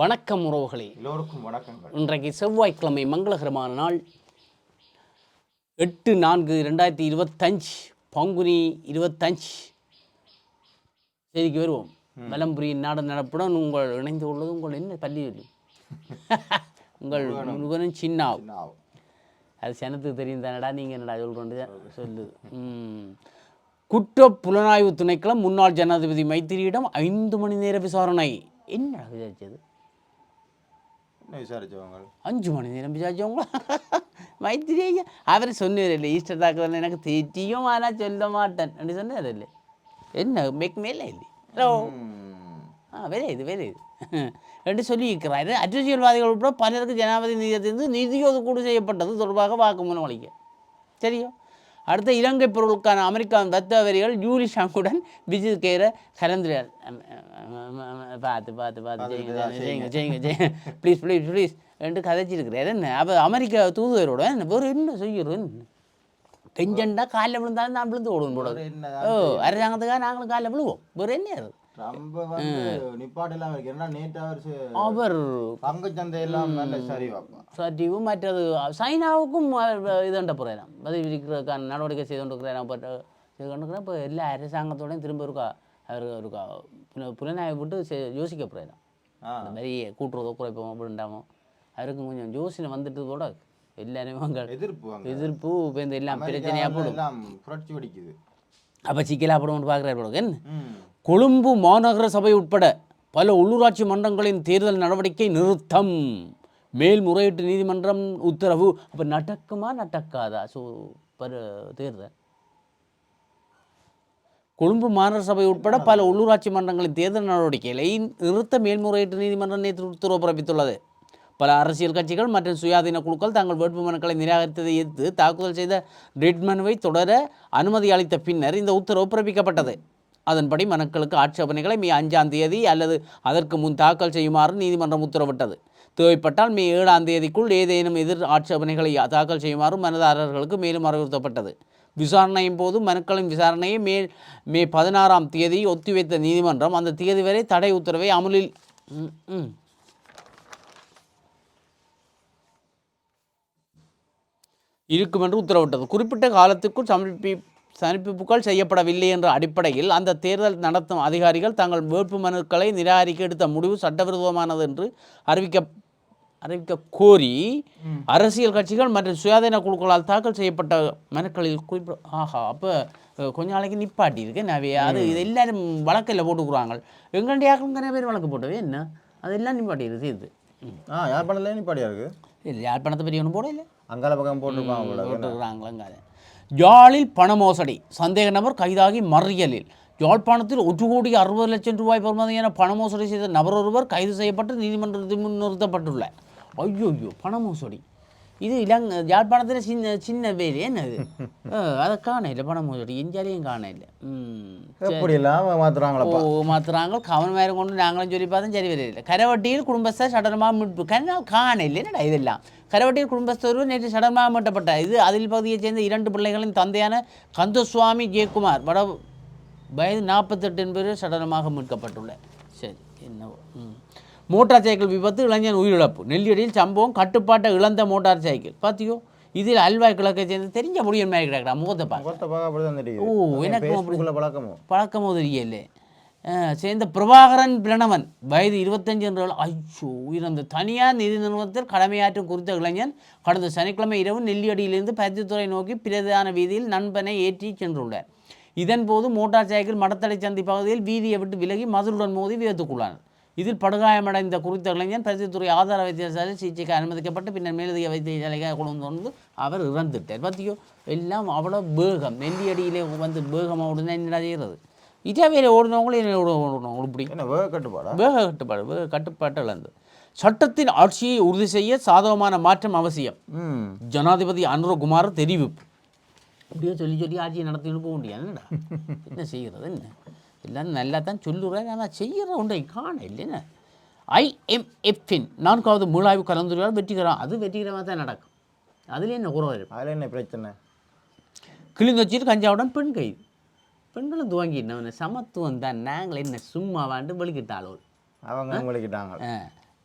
வணக்கம் உறவுகளே. எல்லோருக்கும் வணக்கங்கள். இன்றைக்கு செவ்வாய்க்கிழமை மங்களகரமான நாள். எட்டு நான்கு ரெண்டாயிரத்தி இருபத்தஞ்சு பங்குனி இருபத்தஞ்சு செய்திக்கு வருவோம். வலம்புரி நாடு நடப்புடன் உங்கள் இணைந்து உள்ளது உங்கள் என்ன பள்ளி சொல்லி உங்கள் முருகனும் சின்னாவும். சின்னாவும். அது சனத்துக்கு தெரியும் தானடா நீங்கள் என்னடா சொல்கிறோண்டு சொல்லுது. குற்ற புலனாய்வு திணைக்களம் முன்னாள் ஜனாதிபதி மைத்திரியிடம் ஐந்து மணி நேர விசாரணை. என்ன விசாரிச்சது? விசாரிச்சவங்க அஞ்சு மணி நேரம் விசாரிச்சவங்களா மைத்திரி ஐயா அவர் சொன்னார் இல்லை ஈஸ்டர் தாக்குதல் எனக்கு தெரியும் ஆனால் சொல்ல மாட்டேன். அப்படி சொன்னார் இல்லை என்ன மேக் மேலே இல்லை. ஹலோ. ஆ விரையுது விரையுது என்று சொல்லியிருக்கிறார். அரசியல்வாதிகள் உட்பட பலருக்கு ஜனாதிபதி நிதியத்திலிருந்து நிதி ஒதுக்கீடு செய்யப்பட்டது தொடர்பாக வாக்குமூலம் அளிக்க. சரியோ? அடுத்த இலங்கை பொருளுக்கான அமெரிக்காவின் தத்துவ வரிகள் ஜூலி ஷாங்குடன் விஜய் கேர கலந்துரையார் பார்த்து பார்த்து பார்த்து. செய்யுங்க செய்யுங்க செய்யுங்க செய்யுங்க ப்ளீஸ் ப்ளீஸ் ப்ளீஸ் என்று கதைச்சிருக்கிறார். என்ன? அப்போ அமெரிக்கா தூதுவரோட என்ன? வேறு என்ன செய்கிறோம் என்ன? கெஞ்சண்டா காலில் விழுந்தாலும் நான் விழுந்து ஓடுவோம் போட வேற என்ன ஓ அரசாங்கத்துக்காக நாங்களும் காலில் விழுவோம். வேறு என்ன ரொம்ப வந்து நிப்பாட்டு எல்லாம் இருக்கு. ஏன்னா நேற்று அவர் அவர் பங்கு சந்தை எல்லாம் நல்ல சரி வைப்பா சட்டிவு மற்றது சைனாவுக்கும் இதுண்ட போகிறேன் பதில் விதிக்கிறதுக்கான நடவடிக்கை செய்து கொண்டிருக்கிறேன் பட் செய்து கொண்டிருக்கிறேன் இப்போ எல்லா அரசாங்கத்தோடையும் திரும்ப இருக்கா அவர் இருக்கா புல- புலனாய்வு விட்டு யோசிக்க போகிறேன் அந்த மாதிரி கூட்டுறதோ குறைப்போம் அப்படின்டாமோ அவருக்கு கொஞ்சம் யோசனை வந்துட்டு கூட எல்லாருமே அங்கே. எதிர்ப்பு எதிர்ப்பு இப்போ இந்த எல்லாம் பிரச்சனையாக போடும். புரட்சி வெடிக்குது. அப்போ சிக்கலாக போடுவோம்னு பார்க்குறாரு. கொழும்பு மாநகர சபை உட்பட பல உள்ளூராட்சி மன்றங்களின் தேர்தல் நடவடிக்கை நிறுத்தம். மேல்முறையீட்டு நீதிமன்றம் உத்தரவு. அப்போ நடக்குமா நடக்காதா? ஸோ பரு தேர்தல். கொழும்பு மாநகர சபை உட்பட பல உள்ளூராட்சி மன்றங்களின் தேர்தல் நடவடிக்கைகளை நிறுத்த மேல்முறையீட்டு நீதிமன்றம் நேற்று உத்தரவு பிறப்பித்துள்ளது. பல அரசியல் கட்சிகள் மற்றும் சுயாதீன குழுக்கள் தங்கள் வேட்புமனுக்களை நிராகரித்ததை எதிர்த்து தாக்குதல் செய்த ரெட் மனுவை தொடர அனுமதி அளித்த பின்னர் இந்த உத்தரவு பிறப்பிக்கப்பட்டது. அதன்படி மனுக்களுக்கு ஆட்சேபனைகளை மே அஞ்சாம் தேதி அல்லது அதற்கு முன் தாக்கல் செய்யுமாறு நீதிமன்றம் உத்தரவிட்டது. தேவைப்பட்டால் மே ஏழாம் தேதிக்குள் ஏதேனும் எதிர் ஆட்சேபனைகளை தாக்கல் செய்யுமாறு மனுதாரர்களுக்கு மேலும் அறிவுறுத்தப்பட்டது. விசாரணையின் போது மனுக்களின் விசாரணையை மே மே பதினாறாம் தேதி ஒத்திவைத்த நீதிமன்றம் அந்த தேதி வரை தடை உத்தரவை அமுலில் இருக்கும் என்று உத்தரவிட்டது. குறிப்பிட்ட காலத்துக்குள் சமர்ப்பி சமர்ப்பிப்புகள் செய்யப்படவில்லை என்ற அடிப்படையில் அந்த தேர்தல் நடத்தும் அதிகாரிகள் தங்கள் வேட்பு மனுக்களை நிராகரிக்க எடுத்த முடிவு சட்டவிரோதமானது என்று அறிவிக்க அறிவிக்க கோரி அரசியல் கட்சிகள் மற்றும் சுயாதீன குழுக்களால் தாக்கல் செய்யப்பட்ட மனுக்களில் குறிப்பிட ஆஹா அப்போ கொஞ்ச நாளைக்கு நிப்பாட்டி இருக்கு நவே அது இது எல்லாரும் வழக்கில் போட்டுக்கிறாங்க. எங்கண்டியாக்களும் நிறைய பேர் வழக்கு போட்டவே என்ன? அதெல்லாம் நிப்பாட்டி இருக்கு இது. ஆ யாழ்ப்பாணத்துல நிப்பாடியா இருக்கு? இல்லை யார் பணத்தை பற்றி ஒன்றும் போட இல்லை அங்கால பக்கம் போட்டிருப்பாங்க போல போட்டுக்கிறாங்களங்காத யாழில் பண மோசடி. சந்தேக நபர் கைதாகி மறியலில். யாழ்ப்பாணத்தில் ஒரு கோடி அறுபது லட்சம் ரூபாய் பெறுமதியான பண மோசடி செய்த நபர் ஒருவர் கைது செய்யப்பட்டு நீதிமன்றத்தில் முன் நிறுத்தப்பட்டுள்ளார். ஐயோ ஐயோ பண மோசடி. இது இலங் யாழ்ப்பாணத்தில் சின்ன சின்ன வேலை என்னது? அதை காண இல்லை பண மோசடி எஞ்சாலையும் காண இல்லை ம் எப்படி எல்லாம் மாத்துறாங்களப்பா? ஓ மாத்துறாங்க கவனமாக கொண்டு நாங்களும் சொல்லி பார்த்தோம் சரி வரையில்லை கரவட்டியில் குடும்பஸ்தர் சடலமாக மீட்பு. கண்ணா காண இல்லை என்னடா இதெல்லாம்? கரவட்டியில் குடும்பஸ்தர் நேற்று சடலமாக மீட்டப்பட்டார். இது அதில் பகுதியைச் சேர்ந்த இரண்டு பிள்ளைகளின் தந்தையான கந்தசுவாமி ஜெயக்குமார். வட வயது நாற்பத்தெட்டு என்பது சடலமாக மீட்கப்பட்டுள்ளார். சரி என்னவோ ம். மோட்டார் சைக்கிள் விபத்து இளைஞன் உயிரிழப்பு. நெல்லியடியில் சம்பவம் கட்டுப்பாட்டை இழந்த மோட்டார் சைக்கிள். பார்த்தியோ இதில் அல்வாய் கிழக்கை சேர்ந்து தெரிஞ்ச முடியும் மாதிரி கிடக்குறா முகத்தை பாரு. முகத்தை பார்க்க ஓ, ஃபேஸ்புக்கில் பழக்கமோ? பழக்கமோ தெரியல. சேர்ந்த பிரபாகரன் பிரணவன் வயது இருபத்தஞ்சு என்ற ஐயோ உயிரிழந்த தனியார் நிதி நிறுவனத்தில் கடமையாற்றும் குறித்த இளைஞன் கடந்த சனிக்கிழமை இரவு நெல்லியடியிலிருந்து பருத்தித்துறை நோக்கி பிரதான வீதியில் நண்பனை ஏற்றி சென்றுள்ளார். இதன்போது மோட்டார் சைக்கிள் மடத்தடை சந்தி பகுதியில் வீதியை விட்டு விலகி மதுளுடன் மோதி விபத்துக்குள்ளார் இதில் படுகாயமடைந்த குறித்த இளைஞன் பருத்தித்துறை ஆதார வைத்தியசாலையில் சிகிச்சைக்கு அனுமதிக்கப்பட்டு பின்னர் மேலதிக வைத்தியசாலைக்கு கொண்டு வந்து அவர் இறந்துட்டார் பார்த்தியோ எல்லாம் அவ்வளோ வேகம். நெல்லியடியிலே வந்து வேகமாக உடனே என்ன செய்கிறது இட்டாவேல ஓடுனவங்களும் என்ன ஓடணும். இப்படி வேக கட்டுப்பாடா? வேக கட்டுப்பாடு வேக கட்டுப்பாட்டு இழந்து. சட்டத்தின் ஆட்சியை உறுதி செய்ய சாதகமான மாற்றம் அவசியம். ஜனாதிபதி அனுரகுமார் தெரிவிப்பு. அப்படியே சொல்லி சொல்லி ஆட்சியை நடத்திட்டு போக முடியாது என்னடா என்ன செய்கிறது என்ன? எல்லாரும் நல்லா தான் சொல்லுறேன் ஆனால் செய்கிற ஒன்றை காண இல்லைன்னு. ஐஎம்எஃப்பின் நான்காவது மூலாய்வு கலந்துரையால் வெற்றிகரம். அது வெற்றிகரமாக தான் நடக்கும். அதில் என்ன இருக்கும் அதில் என்ன பிரச்சனை? கிளிநொச்சியில் கஞ்சாவுடன் பெண் கைது. பெண்களும் துவங்கிட்டவன சமத்துவம் தான். நாங்கள் என்ன சும்மா வாண்டு வெளிக்கிட்டாளோ அவங்க விளக்கிட்டாங்க.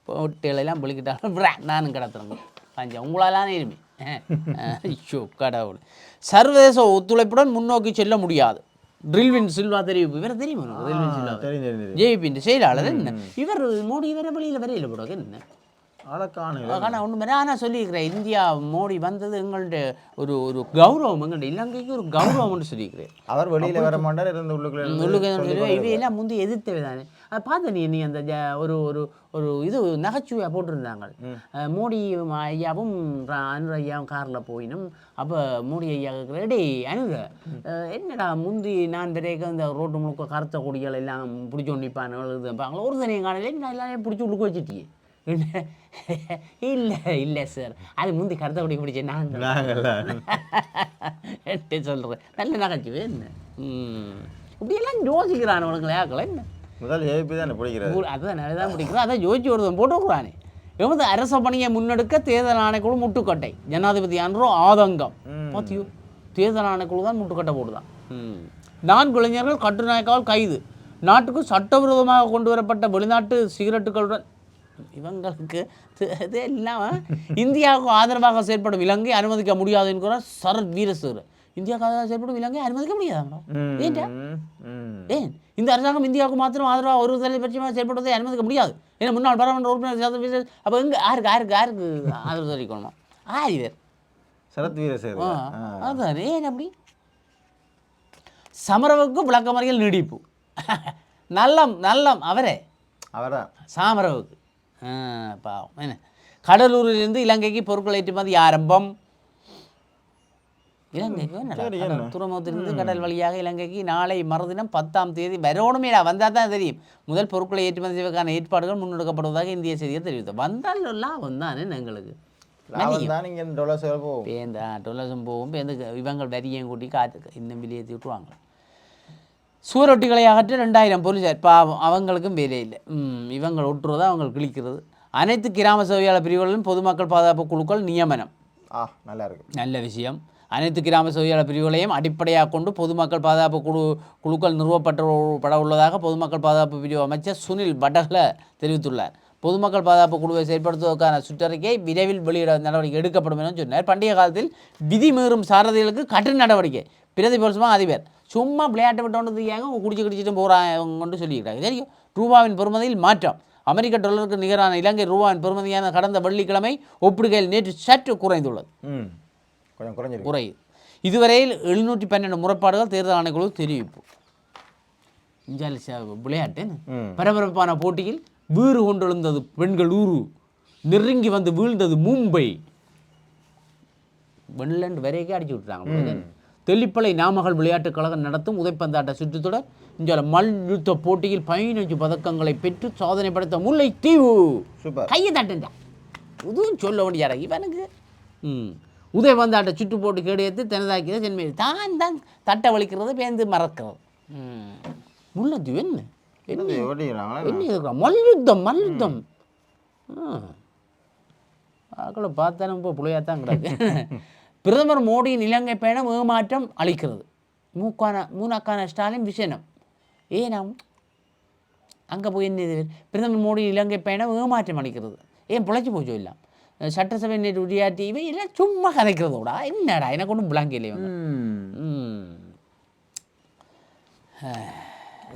பொட்டிகளெல்லாம் பொழிக்கிட்டாலும் விரா, நானும் கிடத்துறேங்க பஞ்சம் உங்களாலான இருமே ஐயோ கடவுள். சர்வதேச ஒத்துழைப்புடன் முன்னோக்கி செல்ல முடியாது. ட்ரில்வின் சில்வா தெரிவிப்பு. இவரை தெரியுமா? தெரியும் தெரியும் தெரியும். ஜேபியின் செயலாளர் என்ன? இவர் மோடி இவர வழியில் வரையில் போடுவாங்க என்ன? ஆனால் மாதிரி ஆனால் சொல்லியிருக்கிறேன். இந்தியா மோடி வந்தது எங்கள்ட்ட ஒரு ஒரு கௌரவம். எங்கள்ட்ட இலங்கைக்கு ஒரு கௌரவம்னு சொல்லியிருக்கிறேன். அவர் வெளியில வர மாட்டார் இருந்து உள்ளுக்குள்ள இவையெல்லாம் முந்தி எதிர்த்தவை தானே. அதை பார்த்த நீ நீ அந்த ஒரு ஒரு ஒரு இது நகைச்சுவையாக போட்டிருந்தாங்க. மோடி ஐயாவும் அனுர ஐயாவும் காரில் போயினும் அப்போ மோடி ஐயா டேய் அனுர என்னடா முந்தி நான் பிறகு இந்த ரோட்டு முழுக்க கருத்த கொடிகள் எல்லாம் பிடிச்சி நிற்பானுங்க ஒரு தனியும் காணல. நான் எல்லாம் பிடிச்சி உள்ளுக்கு வச்சுட்டியே? இல்லை இல்லை சார் அது முந்தி கருத்த கொடி பிடிச்சேன் நான் என்கிட்ட சொல்கிறேன் நல்ல நகைச்சுவை என்ன? இப்படியெல்லாம் யோசிக்கிறானவனுங்களே ஆக்களை என்ன? முதல் ஏபி தானே பிடிக்கிறது ஊர் அதான் தான் பிடிக்கிறோம் அதான் யோசிச்சு ஒருத்தன் போட்டு விடுறானே எமது அரச பணியை முன்னெடுக்க தேர்தல் ஆணைக்குழு முட்டுக்கட்டை ஜனாதிபதி அன்றோ ஆதங்கம். பார்த்தியோ தேர்தல் ஆணைக்குழு தான் முட்டுக்கட்டை போடுதான். ம். நான்கு இளைஞர்கள் கட்டுநாயக்கால் கைது. நாட்டுக்கு சட்டவிரோதமாக கொண்டு வரப்பட்ட வெளிநாட்டு சிகரெட்டுகளுடன் இவங்களுக்கு இது எல்லாம் இந்தியாவுக்கு ஆதரவாக செயல்படும் இலங்கை அனுமதிக்க முடியாது என்கிறார் சரத் வீரசேகர் இந்தியாவுக்கு ஆதரவாக செயல்படும் இலங்கை அனுமதிக்க முடியாதாங்களா ஏன்டா. ஏன்? இந்த அரசாங்கம் இந்தியாவுக்கு மாத்திரம் ஆதரவாக ஒரு தலைபட்சமாக செயல்படுவதை அனுமதிக்க முடியாது. ஏன்னா முன்னாள் பாராளுமன்ற உறுப்பினர் அப்போ எங்கே யாருக்கு யாருக்கு யாருக்கு ஆதரவு தெரிவிக்கணுமா? ஆர் இவர் சரத் வீரசேகர் அதான் ஏன் அப்படி? சமரவுக்கு விளக்கமறியல் நீடிப்பு. நல்லம் நல்லம் அவரே. அவர்தான் சாமரவுக்கு. பாவம். என்ன? கடலூரிலிருந்து இலங்கைக்கு பொருட்கள் ஏற்றுமதி ஆரம்பம் இலங்கைக்கு? துறைமுகத்திலிருந்து கடல் வழியாக இலங்கைக்கு நாளை மறுதினம் பத்தாம் தேதி வரணுமேடா வந்தால் தான் தெரியும். முதல் பொருட்களை ஏற்றுமதி செய்வதற்கான ஏற்பாடுகள் முன்னெடுக்கப்படுவதாக இந்திய செய்தியை தெரிவித்தது. வந்தால் லாபம் தானே எங்களுக்கு? பேந்த டொலர்ஸும் போகும் பேந்து இவங்க வரியும் கூட்டி காற்று இன்னும் வெளியேற்றி விட்டுருவாங்க. சுவரொட்டிகளை அகற்ற ரெண்டாயிரம் போலீஸார் பாவம் அவங்களுக்கும் வேலை இல்லை. ம், இவங்க விட்டுறதா அவங்க கிழிக்கிறது. அனைத்து கிராம சேவையாளர் பிரிவுகளிலும் பொதுமக்கள் பாதுகாப்பு குழுக்கள் நியமனம். ஆ நல்லா இருக்கு. நல்ல விஷயம். அனைத்து கிராம சேவையாளர் பிரிவுகளையும் அடிப்படையாக கொண்டு பொதுமக்கள் பாதுகாப்பு குழு குழுக்கள் நிறுவப்பட்ட பட உள்ளதாக பொதுமக்கள் பாதுகாப்பு பிரிவு அமைச்சர் சுனில் பட்டகல தெரிவித்துள்ளார். பொதுமக்கள் பாதுகாப்பு குழுவை செயல்படுத்துவதற்கான சுற்றறிக்கை விரைவில் வெளியிட நடவடிக்கை எடுக்கப்படும் என சொன்னார். பண்டிகை காலத்தில் விதி மீறும் சாரதிகளுக்கு கఠిన நடவடிக்கை. பிரதிபலிசமாக அதிபர். சும்மா விளையாட்டு விட்டோன்னு ஏங்க குடிச்சு குடிச்சிட்டு போகிறாங்க சொல்லிக்கிறாங்க தெரியும் ரூபாவின் பெறுமதியில் மாற்றம். அமெரிக்க டாலருக்கு நிகரான இலங்கை ரூபாவின் பெறுமதியான கடந்த வெள்ளிக்கிழமை ஒப்பிடுகையில் நேற்று சற்று குறைந்துள்ளது. ம். கொஞ்சம் குறைஞ்சிருக்கு. குறையுது. இதுவரையில் எழுநூற்றி பன்னெண்டு முறைப்பாடுகள் தேர்தல் ஆணைக்குழு தெரிவிப்பு. விளையாட்டு. பரபரப்பான போட்டியில் வீறு கொண்டெழுந்தது பெண்கள் ஊரு. நெருங்கி வந்து வீழ்ந்தது மும்பை. வெள்ளண்டு வரைக்கே அடிச்சு விட்டுறாங்க தெல்லிப்பளை நாமகள் விளையாட்டுக் கழகம் நடத்தும் உதைப்பந்தாட்ட சுற்றுத்தொடர் இங்கே மல்யுத்த போட்டியில் பதினஞ்சு பதக்கங்களை பெற்று சாதனை படைத்த முல்லைத்தீவு கையை தட்டுண்டா. இதுவும் சொல்ல வேண்டியாரா இவனுக்கு. ம். உதய வந்தாட்ட சுற்று போட்டு கேடையத்து தனதாக்கியது ஜென்மே தான் தான் தட்டை வலிக்கிறது பேந்து மறக்கிறது. ம். முள்ளத்தீவு என்ன? என்ன? மல்யுத்தம் மல்யுத்தம். ஆக்களை பார்த்தாலும் இப்போ புளியாத்தான் கிடக்கு. பிரதமர் மோடியின் இலங்கை பயணம் ஏமாற்றம் அளிக்கிறது. மூக்கான மூனாக்கான ஸ்டாலின் விஷயம் ஏனாம் அங்கே போய் என்ன இது? பிரதமர் மோடி இலங்கை பயணம் ஏமாற்றம் அளிக்கிறது. ஏன் பிழைச்சி போச்சோ இல்லை சட்டசபை நேற்று உரையாற்றி இவை எல்லாம் சும்மா கதைக்கிறதோடா? என்னடா? எனக்கு ஒன்றும் பிளாங்க இல்லை இவங்க. ம். ம்.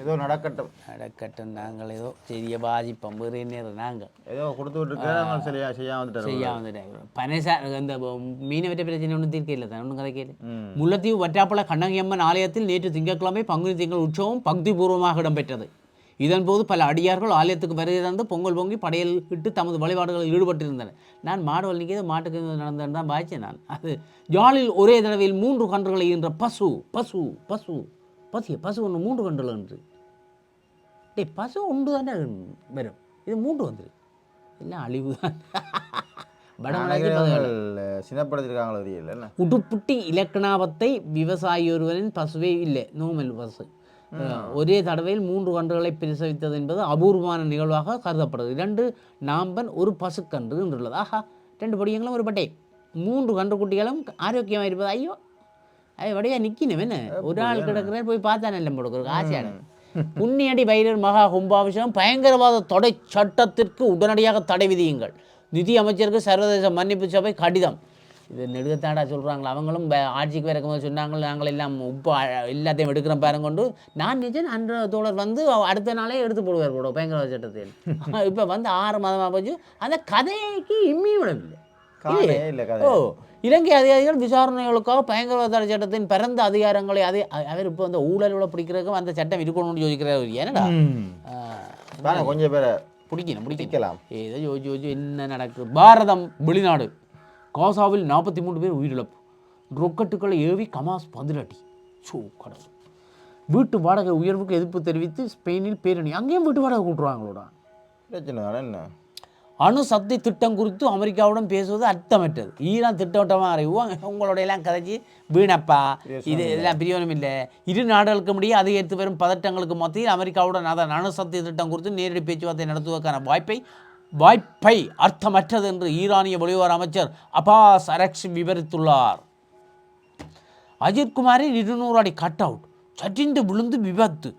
ஏதோ நடக்கட்டும். நடக்கட்டும் நாங்கள் ஏதோ பெரிய பாதிப்போம் என்ன நாங்கள். ஏதோ கொடுத்து விட்டுருக்காங்க சரியா செய்யாம வந்துட்டாரு. செய்யா வந்துட்டேன் பனேசா இந்த மீனவற்ற பிரச்சனை ஒன்றும் தீர்க்க இல்லை. தான் ஒன்றும் கதைக்கல ம். முல்லைத்தீவு வற்றாப்பள கண்ணகியம்மன் ஆலயத்தில் நேற்று திங்கட்கிழமை பங்குனி திங்கள் உற்சவம் பக்திபூர்வமாக இடம்பெற்றது. இதன்போது பல அடியார்கள் ஆலயத்துக்கு வருகை தந்து பொங்கல் பொங்கி படையல் இட்டு தமது வழிபாடுகளில் ஈடுபட்டிருந்தனர். நான் மாடு வலிக்கிறது மாட்டுக்கு நடந்தேன் தான் பாய்ச்சேன் நான். அது ஜாலில் ஒரே தடவையில் மூன்று கன்றுகளை ஈன்ற பசு பசு பசு. பசிய பசு ஒன்று மூன்று கன்றுகள் என்று டேய் பசு ஒன்று தானே வரும். இது மூன்று வந்துரு. எல்லாம் அழிவு? தான் சின்னப்படுத்திருக்காங்களோ தெரியல உடுப்புட்டி இலக்கணாவத்தை விவசாயி ஒருவரின் பசுவே இல்லை. நோமல் பசு. ஒரே தடவையில் மூன்று கன்றுகளை பிரசவித்தது என்பது அபூர்வமான நிகழ்வாக கருதப்படுது. இரண்டு நாம்பன் ஒரு பசுக்கன்று என்றுள்ளது. ஆஹா ரெண்டு படியங்களும் ஒரு பட்டை. மூன்று கன்று குட்டிகளும் ஆரோக்கியமாக இருப்பது ஐயோ அது வடியா நிற்கணும் என்ன? ஒரு ஆள் கிடக்குற போய் பார்த்தா நல்ல போடுக்கு ஆசையான புண்ணியடி பைரர் மகா கும்பாபிஷேகம் பயங்கரவாத தடை சட்டத்திற்கு உடனடியாக தடை விதியுங்கள். நிதி அமைச்சருக்கு சர்வதேச மன்னிப்பு சபை கடிதம். இது நெடுகத்தாடா சொல்கிறாங்களா அவங்களும் ஆட்சிக்கு இருக்கும்போது சொன்னாங்க நாங்கள் எல்லாம் உப்பு எல்லாத்தையும் எடுக்கிறோம் பாருங்க கொண்டு நான் நிஜன் அன்ற தோழர் வந்து அடுத்த நாளே எடுத்து போடுவார் கூட பயங்கரவாத சட்டத்தில். இப்போ வந்து ஆறு மாதமாக போச்சு. அந்த கதைக்கு இம்மியும் விடவில்லை. இல்ல ஓ இலங்கை அதிகாரிகள் விசாரணைகளுக்காக பயங்கரவாத சட்டத்தின் பிறந்த அதிகாரங்களை அதே அவர் இப்போ அந்த ஊழலோட பிடிக்கிறதுக்கும் அந்த சட்டம் இருக்கணும்னு யோசிக்கிறார் ஏன்னடா கொஞ்சம் பேரை பிடிக்கணும் பிடிக்கலாம். ஏதோ யோசிச்சு யோசிச்சு என்ன நடக்குது பாரதம் வெளிநாடு. காசாவில் நாற்பத்தி மூணு பேர் உயிரிழப்பு. ரொக்கட்டுக்களை ஏவி கமாஸ் பதிலடி. சோ கடவுள். வீட்டு வாடகை உயர்வுக்கு எதிர்ப்பு தெரிவித்து ஸ்பெயினில் பேரணி. அங்கேயும் வீட்டு வாடகை கூட்டுருவாங்களோடா பிரச்சனை என்ன? அணு சக்தி திட்டம் குறித்து அமெரிக்காவுடன் பேசுவது அர்த்தமற்றது. ஈரான் திட்டவட்டமாக அறிவுவாங்க உங்களோட எல்லாம் கதைச்சி வீணப்பா. இது இதெல்லாம் பிரியோனம் இல்லை. இரு நாடுகளுக்கு முடியே அதிகரித்து வரும் பதட்டங்களுக்கு மத்தியில் அமெரிக்காவுடன் அதன் அணு சக்தி திட்டம் குறித்து நேரடி பேச்சுவார்த்தை நடத்துவதற்கான வாய்ப்பை வாய்ப்பை அர்த்தமற்றது என்று ஈரானிய வெளிவார அமைச்சர் அபாஸ் அரக்ஸ் விவரித்துள்ளார். அஜித்குமாரின் இருநூறு அடி கட் அவுட். சட்டிண்டு விழுந்து விபத்து.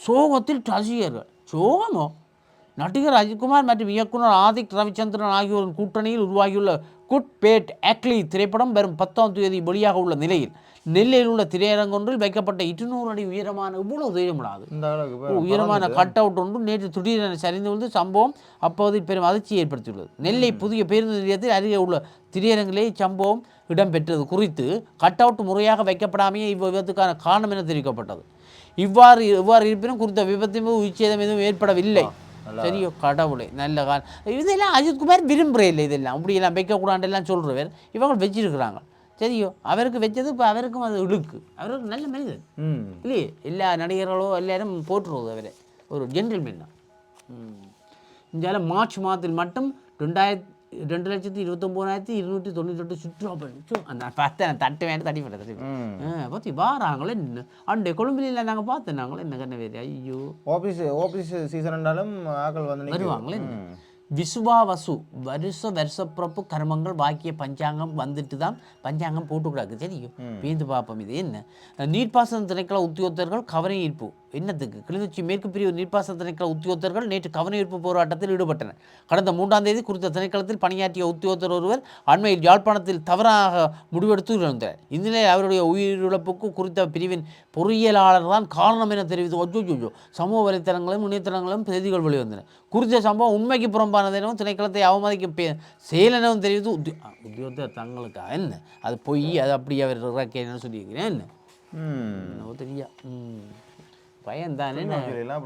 சோகத்தில் ரசிகர்கள் சோகமோ? நடிகர் அஜித்குமார் மற்றும் இயக்குனர் ஆதிக் ரவிச்சந்திரன் ஆகியோரின் கூட்டணியில் உருவாகியுள்ள குட் பேட் ஆக்லி திரைப்படம் வரும் பத்தாம் தேதி வெளியாக உள்ள நிலையில். நெல்லையில் உள்ள திரையரங்கொன்றில் வைக்கப்பட்ட இருநூறு அடி உயரமான ஒரு பாரு, உயரமான கட் அவுட் ஒன்று நேற்று திடீரென சரிந்து விழுந்து சம்பவம் அப்போது பெரும் அதிர்ச்சியை ஏற்படுத்தியுள்ளது. நெல்லை புதிய பேருந்து நிலையத்தில் அருகே உள்ள திரையரங்கிலே இச்சம்பவம் இடம்பெற்றது குறித்து கட் அவுட் முறையாக வைக்கப்படாமையே இவ்விபத்துக்கான காரணம் என தெரிவிக்கப்பட்டது. இவ்வாறு இவ்வாறு இருப்பினும் குறித்த விபத்தின் போது உயிர்ச்சேதம் எதுவும் ஏற்படவில்லை. சரியோ கடவுளே நல்ல கால் இதெல்லாம் அஜித்குமார் விரும்புகிறே இல்லை இதெல்லாம் இப்படியெல்லாம் வைக்கக்கூடாண்டெல்லாம் சொல்கிறவர் இவங்க வச்சிருக்கிறாங்க சரியோ அவருக்கு வச்சது இப்போ அவருக்கும் அது இழுக்கு அவருக்கு நல்ல மனிதன் இல்லையே எல்லா நடிகர்களோ எல்லாரும் போட்டுருவது அவரை ஒரு ஜென்டில்மேன் தான் இந்தியாவில் மார்ச் மாதத்தில் மட்டும் ரெண்டாயிரத்தி ரெண்டு லட்சத்தி இருபத்தொம்போதாயிரத்தி இருநூற்றி தொண்ணூத்தெட்டு சுற்றுலா பயணம் அந்த பார்த்தேன் தட்டு வேணும் தட்டி போட்டேன் தட்டி ம். பற்றி வாராங்களே அண்டே கொழும்புல நாங்கள் பார்த்தேன் நாங்களே என்ன கண்ண வேறு ஐயோ. ஆபீஸ் ஆபீஸ் சீசன் என்றாலும் ஆக்கள் வந்து. வருவாங்களே. விசுவாவசு வருஷ வருஷப்பிறப்பு கர்மங்கள் வாக்கிய பஞ்சாங்கம் வந்துட்டு தான் பஞ்சாங்கம் போட்டுக்கூடாது தெரியும். பேந்து பார்ப்போம் இது என்ன? நீர்ப்பாசன திணைக்கள உத்தியோகத்தர்கள் கவன ஈர்ப்பு என்னத்துக்கு? கிளிநொச்சி மேற்கு பிரிவு நீர்ப்பாசன திணைக்கள உத்தியோகத்தர்கள் நேற்று கவன ஈர்ப்பு போராட்டத்தில் ஈடுபட்டனர். கடந்த மூன்றாம் தேதி குறித்த திணைக்களத்தில் பணியாற்றிய உத்தியோகத்தர் ஒருவர் அண்மையில் யாழ்ப்பாணத்தில் தவறாக முடிவெடுத்து இழந்தார் இந்நிலையில் அவருடைய உயிரிழப்புக்கு குறித்த பிரிவின் பொறியியலாளர் தான் காரணம் என தெரிவித்து ஒஜோஜோ சமூக வலைத்தளங்களும் இணையதளங்களும் செய்திகள் வெளிவந்தன. குறித்த சம்பவம் உண்மைக்கு புறம்பானதெனவும் திணைக்களத்தை அவமதிக்கும் பே செயலெனவும் தெரிவித்து உத்தி உத்தியோகத்தர் தங்களுக்கு என்ன? அது பொய் அது அப்படி அவர் இறக்கேன்னு சொல்லியிருக்கிறேன்? என்ன தெரியா ம். பயந்தானே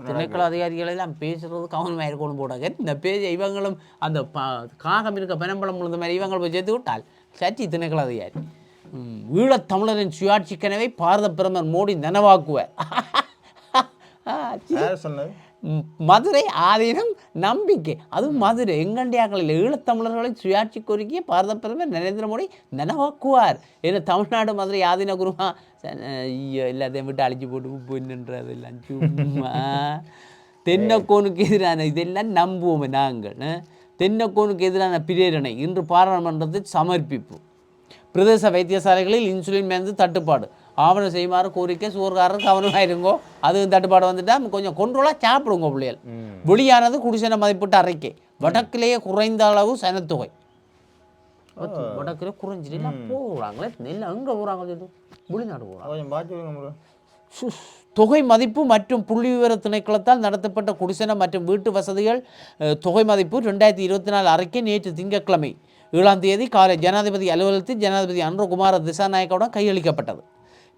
திணைக்கள அதிகாரிகள் எல்லாம் பேசுறது கவனமாக இருக்கணும் போடாங்க. இந்த பேஜ இவங்களும் அந்த காகம் இருக்க பனம்பழம் முழுந்த மாதிரி இவங்களை போய் சேர்த்து விட்டால் சச்சி திணைக்கள அதிகாரி. ம், ஈழத் தமிழரின் சுயாட்சி கனவை பாரத பிரதமர் மோடி நனவாக்குவார். சொன்னது? மதுரை ஆதீனம் நம்பிக்கை. அதுவும் மதுரை. எங்கண்டியாக்களில் ஈழத்தமிழர்களை சுயாட்சி கோரிக்கையை பாரத பிரதமர் நரேந்திர மோடி நனவாக்குவார் ஏன்னா தமிழ்நாடு மதுரை ஆதீன குருமா ஐயோ எல்லாத்தையும் விட்டு அழிச்சு போட்டு பொண்ணுன்றது எல்லாம். சும்மா. தென்னக்கோனுக்கு எதிரான இதெல்லாம் நம்புவோம் நாங்கள். தென்னக்கோனுக்கு எதிரான பிரேரணை இன்று பாராளுமன்றத்தில் சமர்ப்பிப்பு. பிரதேச வைத்தியசாலைகளில் இன்சுலின் மருந்து தட்டுப்பாடு. ஆவணம் செய்யுமாறு கோரிக்கை சோர்காரர் கவனமாக இருங்கோ அதுவும் தட்டுப்பாடு வந்துட்டா கொஞ்சம் கொண்டோலாக சாப்பிடுங்க பிள்ளைகள். வெளியானது குடிசன மதிப்பிட்ட அறிக்கை. வடக்கிலேயே குறைந்த அளவு சனத்தொகை. வடக்கிலே குறைஞ்சிட்டு எல்லாம் போகிறாங்களே நெல் அங்கே போகிறாங்க வெளிநாடு. தொகை மதிப்பு மற்றும் புள்ளி விவர திணைக்களத்தால் நடத்தப்பட்ட குடிசன மற்றும் வீட்டு வசதிகள் தொகை மதிப்பு ரெண்டாயிரத்தி இருபத்தி நாலு அறிக்கை நேற்று திங்கட்கிழமை. ஏழாம் தேதி காலை ஜனாதிபதி அலுவலகத்தில் ஜனாதிபதி அன்ருகுமார திசாநாயக்கவுடன் கையளிக்கப்பட்டது.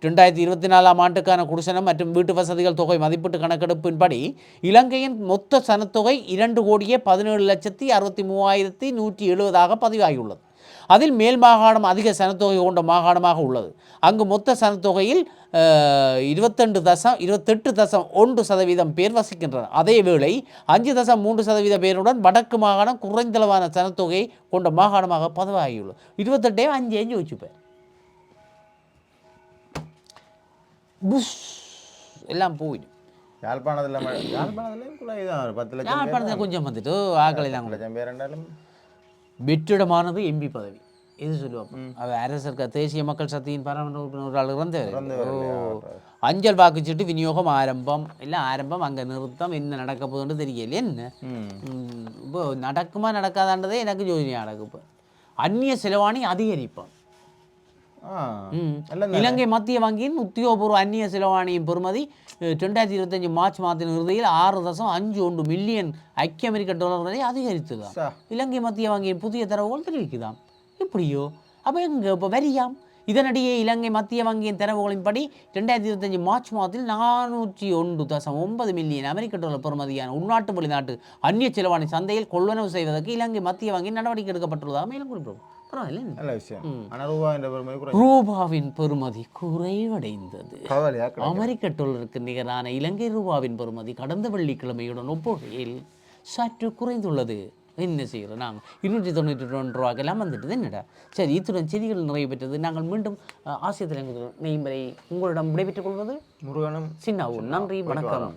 ரெண்டாயிரத்தி இருபத்தி நாலாம் ஆண்டுக்கான குடிசனம் மற்றும் வீட்டு வசதிகள் தொகை மதிப்பீட்டு கணக்கெடுப்பின்படி இலங்கையின் மொத்த சனத்தொகை இரண்டு கோடியே பதினேழு லட்சத்தி அறுபத்தி மூவாயிரத்தி நூற்றி எழுபதாக பதிவாகியுள்ளது. அதில் மேல் மாகாணம் அதிக சனத்தொகை கொண்ட மாகாணமாக உள்ளது. அங்கு மொத்த சனத்தொகையில் இருபத்தெண்டு தசம் இருபத்தெட்டு தசம் ஒன்று சதவீதம் பேர் வசிக்கின்றனர். அதேவேளை அஞ்சு தசம் மூன்று சதவீத பேருடன் வடக்கு மாகாணம் குறைந்தளவான சனத்தொகை கொண்ட மாகாணமாக பதிவாகியுள்ளது. இருபத்தெட்டே அஞ்சு அஞ்சு வச்சுப்பேன் புஷ். எல்லாம் போயிடும். யாழ்ப்பாணத்தில் யாழ்ப்பாணத்துலேயும் கூட இதான். ஒரு பத்து லட்சம் யாழ்ப்பாணத்தில் கொஞ்சம் வந்துட்டு ஆக்களை தான் லட்சம் பேர் என்றாலும் வெற்றிடமானது எம்பி பதவி. இது சொல்லுவோம் அவ அரசர் தேசிய மக்கள் சக்தியின் பாராளுமன்ற உறுப்பினர் ஒரு ஆள் இறந்தவர் அஞ்சல் வாக்குச்சீட்டு விநியோகம் ஆரம்பம். இல்லை ஆரம்பம் அங்கே நிறுத்தம் என்ன நடக்க போகுதுன்னு தெரியல என்ன? இப்போ நடக்குமா நடக்காதான்றதே எனக்கு யோசனையாக நடக்கும் இப்போ அந்நிய செலவாணி அதிகரிப்போம். இலங்கை மத்திய வங்கியின் உத்தியோகபூர்வ அந்நிய செலவாணியின் பெறுமதி ரெண்டாயிரத்தி இருபத்தஞ்சு மார்ச் மாதத்தின் இறுதியில் ஆறு தசம் அஞ்சு ஒன்று மில்லியன் ஐக்கிய அமெரிக்க டாலர் வரை அதிகரித்ததாம். இலங்கை மத்திய வங்கியின் புதிய தரவுகள் தெரிவிக்குதாம். எப்படியோ அப்போ எங்க? இப்போ வரியாம். இதனிடையே இலங்கை மத்திய வங்கியின் தரவுகளின்படி ரெண்டாயிரத்தி இருபத்தஞ்சு மார்ச் மாதத்தில் நானூற்றி ஒன்று தசம் ஒன்பது மில்லியன் அமெரிக்க டாலர் பெறுமதியான உள்நாட்டு வெளிநாட்டு அந்நிய செலவாணி சந்தையில் கொள்வனவு செய்வதற்கு இலங்கை மத்திய வங்கியின் நடவடிக்கை எடுக்கப்பட்டுள்ளதாக மேலும் குறிப்பிடும் என்ன? நல்ல விஷயம். ஆனால் ரூபா என்ற பெருமை குறை ரூபாவின் பெறுமதி குறைவடைந்தது. அமெரிக்க டாலருக்கு நிகரான இலங்கை ரூபாவின் பெறுமதி கடந்த வெள்ளிக்கிழமையுடன் ஒப்புகையில் சற்று குறைந்துள்ளது. என்ன செய்கிறோம் நாங்கள் இருநூற்றி தொண்ணூற்றி ரெண்டு ரூபாய்க்கெல்லாம் வந்துட்டது என்னடா? சரி இத்துடன் செய்திகள் நிறைவு பெற்றது. நாங்கள் மீண்டும் ஆசிய நெய்மறை உங்களிடம் விடைபெற்றுக் கொள்வது முருகனும் சின்னாவும் நன்றி வணக்கம்.